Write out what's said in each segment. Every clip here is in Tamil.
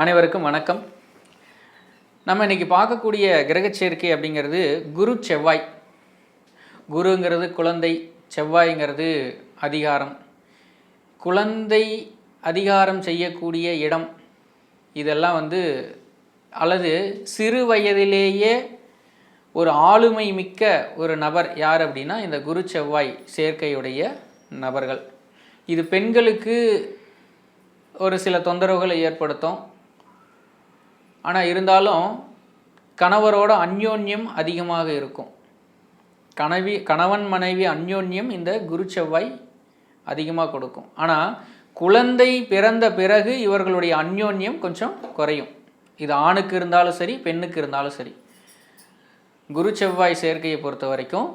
அனைவருக்கும் வணக்கம். நம்ம இன்றைக்கி பார்க்கக்கூடிய கிரகச்சேர்க்கை அப்படிங்கிறது குரு செவ்வாய். குருங்கிறது குழந்தை செவ்வாய்ங்கிறது அதிகாரம். குழந்தை அதிகாரம் செய்யக்கூடிய இடம். இதெல்லாம் வந்து அல்லது சிறு வயதிலேயே ஒரு ஆளுமை மிக்க ஒரு நபர் யார் அப்படின்னா இந்த குரு செவ்வாய் சேர்க்கையுடைய நபர்கள். இது பெண்களுக்கு ஒரு சில தொந்தரவுகளை ஏற்படுத்தும். ஆனால் இருந்தாலும் கணவரோட அந்யோன்யம் அதிகமாக இருக்கும். கணவி கணவன் மனைவி அந்யோன்யம் இந்த குரு செவ்வாய் அதிகமாக கொடுக்கும். ஆனால் குழந்தை பிறந்த பிறகு இவர்களுடைய அந்யோன்யம் கொஞ்சம் குறையும். இது ஆணுக்கு இருந்தாலும் சரி பெண்ணுக்கு இருந்தாலும் சரி. குரு செவ்வாய் சேர்க்கையை பொறுத்த வரைக்கும்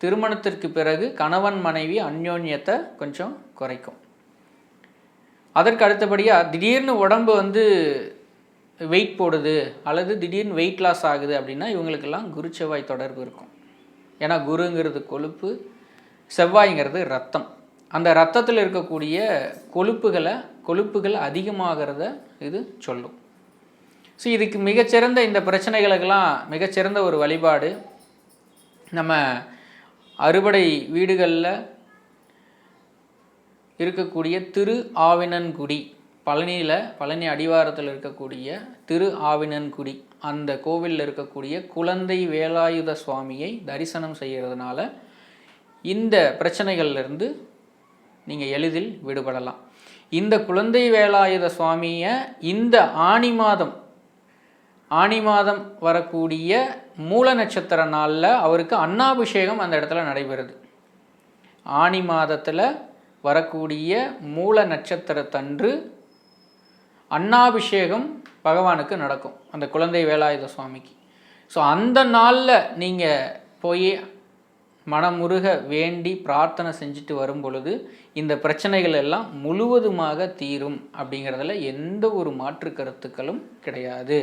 திருமணத்திற்கு பிறகு கணவன் மனைவி அந்யோன்யத்தை கொஞ்சம் குறைக்கும். அதற்கு அடுத்தபடியாக திடீர்னு உடம்பு வந்து வெயிட் போடுது அல்லது திடீர்னு வெயிட் லாஸ் ஆகுது அப்படின்னா இவங்களுக்கெல்லாம் குரு செவ்வாய் தொடர்பு இருக்கும். ஏன்னா குருங்கிறது கொழுப்பு செவ்வாய்ங்கிறது ரத்தம். அந்த ரத்தத்தில் இருக்கக்கூடிய கொழுப்புகளை கொழுப்புகள் அதிகமாகிறத இது சொல்லும். ஸோ இதுக்கு மிகச்சிறந்த இந்த பிரச்சனைகளுக்கெல்லாம் மிகச்சிறந்த ஒரு வழிபாடு. நம்ம அறுபடை வீடுகளில் இருக்கக்கூடிய திரு ஆவினன்குடி பழனியில் பழனி அடிவாரத்தில் இருக்கக்கூடிய திரு ஆவினன்குடி அந்த கோவிலில் இருக்கக்கூடிய குழந்தை வேலாயுத சுவாமியை தரிசனம் செய்கிறதுனால இந்த பிரச்சனைகள்லேருந்து நீங்கள் எளிதில் விடுபடலாம். இந்த குழந்தை வேலாயுத சுவாமியை இந்த ஆணி மாதம் ஆணி மாதம் வரக்கூடிய மூல நட்சத்திர நாளில் அவருக்கு அன்னாபிஷேகம் அந்த இடத்துல நடைபெறுது. ஆணி மாதத்தில் வரக்கூடிய மூல நட்சத்திரத்தன்று அன்னாபிஷேகம் பகவானுக்கு நடக்கும் அந்த குழந்தை வேலாயுத சுவாமிக்கு. ஸோ அந்த நாளில் நீங்கள் போய் மனமுருக வேண்டி பிரார்த்தனை செஞ்சுட்டு வரும் பொழுது இந்த பிரச்சனைகள் எல்லாம் முழுவதுமாக தீரும் அப்படிங்கிறதுல எந்த ஒரு மாற்று கருத்துக்களும் கிடையாது.